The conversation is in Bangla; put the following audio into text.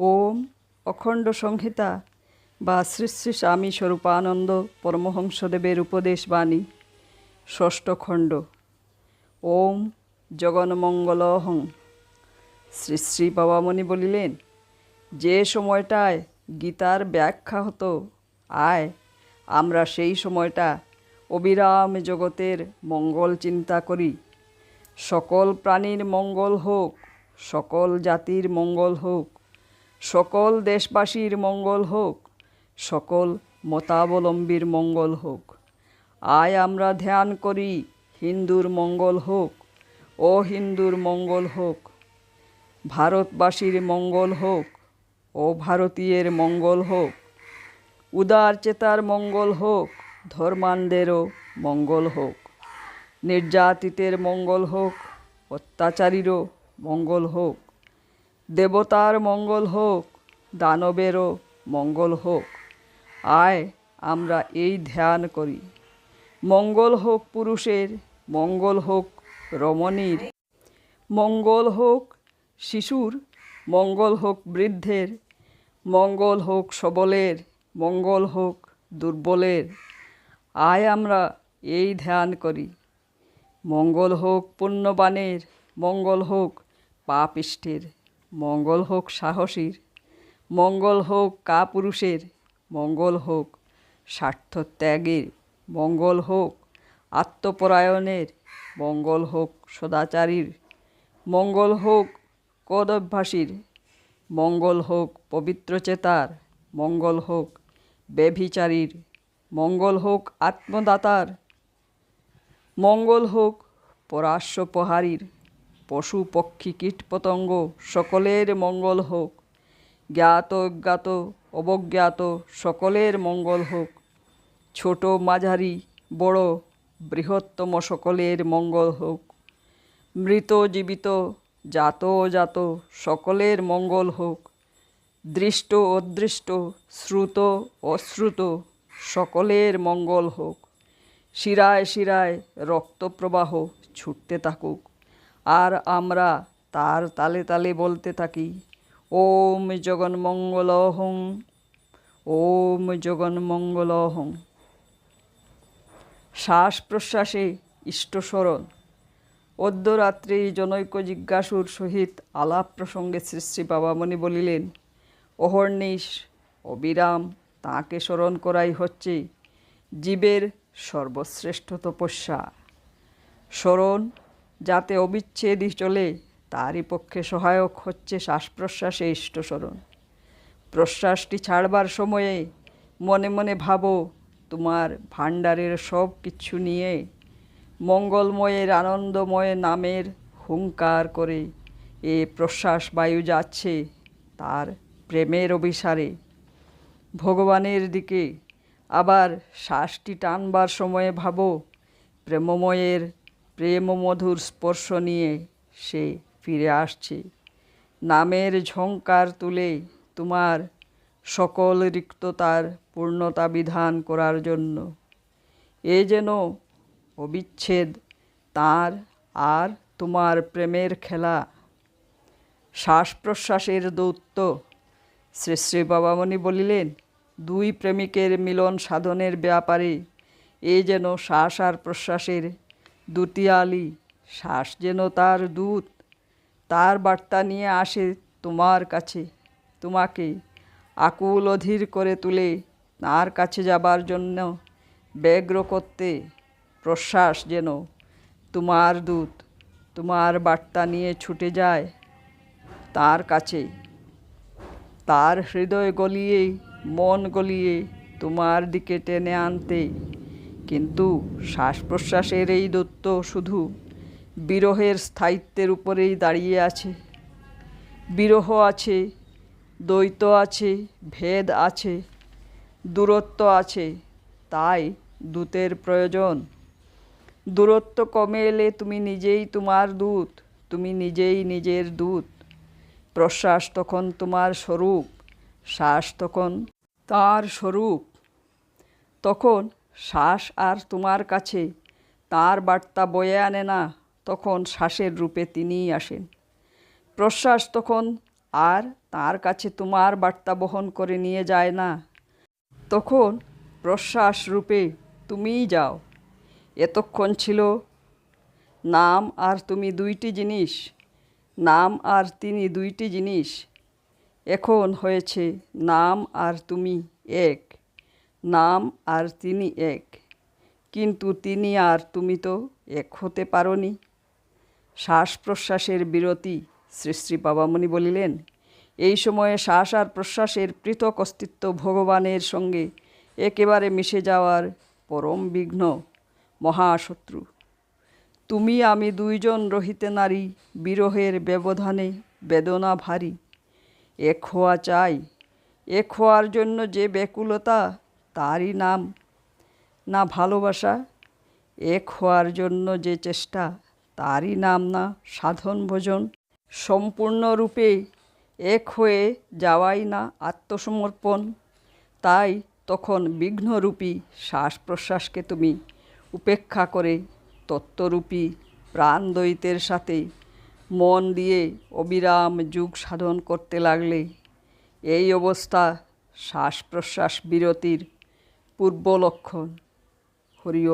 ওম অখণ্ড সংহিতা বা শ্রী শ্রী স্বামী স্বরূপানন্দ পরমহংসদেবের উপদেশ বাণী, ষষ্ঠ খণ্ড। ওম জগন্মঙ্গলহং। শ্রী শ্রী বাবামণি বলিলেন, যে সময়টায় গীতার ব্যাখ্যা হতো, আয়, আমরা সেই সময়টা অবিরাম জগতের মঙ্গল চিন্তা করি। সকল প্রাণীর মঙ্গল হোক, সকল জাতির মঙ্গল হোক সকল দেশবাসীর মঙ্গল হোক, সকল মতাবলম্বীর মঙ্গল হোক। আয় আমরা ধ্যান করি, হিন্দুর মঙ্গল হোক ও হিন্দুর মঙ্গল হোক। ভারতবাসীর মঙ্গল হোক, ও ভারতীয়ের মঙ্গল হোক। উদার চেতার মঙ্গল হোক, ধর্মান্ধেরও মঙ্গল হোক। নির্যাতিতের মঙ্গল হোক, অত্যাচারীরও মঙ্গল হোক। দেবতার মঙ্গল হোক, দানবেরও মঙ্গল হোক। আয়, আমরা এই ধ্যান করি। মঙ্গল হোক পুরুষের, মঙ্গল হোক রমণীর। মঙ্গল হোক শিশুর, মঙ্গল হোক বৃদ্ধের। মঙ্গল হোক সবলের, মঙ্গল হোক দুর্বলের। আয়, আমরা এই ধ্যান করি। মঙ্গল হোক পুণ্যবানের, মঙ্গল হোক পাপিষ্টের মঙ্গল হোক সাহসীর মঙ্গল হোক কাপুরুষের মঙ্গল হোক স্বার্থ ত্যাগের মঙ্গল হোক আত্মপরায়ণের মঙ্গল হোক সদাচারীর মঙ্গল হোক কদভ্যাসীর মঙ্গল হোক পবিত্রচেতার মঙ্গল হোক বেভিচারীর মঙ্গল হোক আত্মদাতার মঙ্গল হোক পরাশ্বপহারীর পশু পক্ষী কীটপতঙ্গ সকলের মঙ্গল হোক। জ্ঞাত, অজ্ঞাত, অবজ্ঞাত সকলের মঙ্গল হোক। ছোট, মাঝারি, বড়, বৃহত্তম সকলের মঙ্গল হোক। মৃত, জীবিত, জাত, অজাত সকলের মঙ্গল হোক। দৃষ্ট, অদৃষ্ট, শ্রুত, অশ্রুত সকলের মঙ্গল হোক। শিরায় শিরায় রক্তপ্রবাহ ছুটতে থাকুক। আমরা তার তালে তালে বলতে থাকি, ওম জগন্মঙ্গলহং ওম জগন্মঙ্গলহং। শ্বাস প্রশ্বাসে ইষ্টস্মরণ অদ্যরাত্রি জনৈক জিজ্ঞাসুর সহিত আলাপ প্রসঙ্গে শ্রী শ্রী বাবামণি বলিলেন, অহর্নিশ, অবিরাম, তাঁকে স্মরণ করাই হচ্ছে জীবের সর্বশ্রেষ্ঠ তপস্যা। স্মরণ যাতে অবিচ্ছেদই চলে, তারই পক্ষে সহায়ক হচ্ছে শ্বাস প্রশ্বাসে ইষ্টস্মরণ প্রশ্বাসটি ছাড়বার সময়ে মনে মনে ভাবো, তোমার ভাণ্ডারের সব কিছু নিয়ে মঙ্গলময়ের আনন্দময় নামের হুঙ্কার করে এ প্রশ্বাস বায়ু যাচ্ছে তার প্রেমের অভিসারে। ভগবানের দিকে আবার শ্বাসটি টানবার সময়ে ভাবো, প্রেমময়ের প্রেম মধুর স্পর্শ নিয়ে সে ফিরে আসছে। নামের ঝঙ্কার তুলে তোমার সকল রিক্ততার পূর্ণতা বিধান করার জন্য। এ যেন অবিচ্ছেদ, তার আর তোমার প্রেমের খেলা। শ্বাস প্রশ্বাসের দৌত্য, শ্রী শ্রী বাবামণি বলিলেন, দুই প্রেমিকের মিলন সাধনের ব্যাপারে এ যেন শ্বাস আর প্রশ্বাসের দুতিয়ালি শ্বাস যেন তার দূত। তার বার্তা নিয়ে আসে তোমার কাছে, তোমাকে। আকুল অধীর করে তুলে তার কাছে যাবার জন্য ব্যগ্র করতে প্রশ্বাস যেন তোমার দূত। তোমার বার্তা নিয়ে ছুটে যায় তার কাছে। তার হৃদয় গলিয়ে, মন গলিয়ে তোমার দিকে টেনে আনতে কিন্তু শ্বাস প্রশ্বাসের এই দত্ত শুধু বিরহের স্থায়িত্বের উপরেই দাঁড়িয়ে আছে। বিরহ আছে, দ্বৈত আছে, ভেদ আছে, দূরত্ব আছে, তাই দূতের প্রয়োজন। দূরত্ব কমে এলে তুমি নিজেই তোমার দূত, তুমি নিজেই নিজের দূত। প্রশ্বাস তখন তোমার স্বরূপ, শ্বাস তখন তার স্বরূপ। তখন শ্বাস আর তোমার কাছে, তার বার্তা বয়ে আনে না, তখন শ্বাসের রূপে তিনিই আসেন। প্রশ্বাস তখন আর তার কাছে তোমার বার্তা বহন করে নিয়ে যায় না। তখন প্রশ্বাস রূপে তুমিই যাও। এতক্ষণ ছিল নাম আর তুমি দুইটি জিনিস, নাম আর তিনি দুইটি জিনিস। এখন হয়েছে নাম আর তুমি এক। নাম আর তিনি এক। কিন্তু তিনি আর তুমি তো এক হতে পারোনি। শ্বাস প্রশ্বাসের বিরতি শ্রী বাবামণি বলিলেন, এই সময়ে শ্বাস আর প্রশ্বাসের পৃথক অস্তিত্ব ভগবানের সঙ্গে একেবারে মিশে যাওয়ার পরম বিঘ্ন, মহাশত্রু। তুমি আমি দুইজন রহিতে নারী, বিরহের ব্যবধানে বেদনা ভারী। এক হওয়া চাই, এক হওয়ার জন্য যে ব্যাকুলতা তারই নাম, না ভালোবাসা, এক হওয়ার জন্য যে চেষ্টা, তারই নাম না সাধন ভোজন। সম্পূর্ণরূপে এক হয়ে যাওয়াই না আত্মসমর্পণ। তাই তখন বিঘ্নরূপী শ্বাস প্রশ্বাসকে তুমি উপেক্ষা করে তত্ত্বরূপী প্রাণদ্বৈতের সাথে মন দিয়ে অবিরাম যুগ সাধন করতে লাগলে এই অবস্থা শ্বাস প্রশ্বাস বিরতির পূর্ব লক্ষণ হরি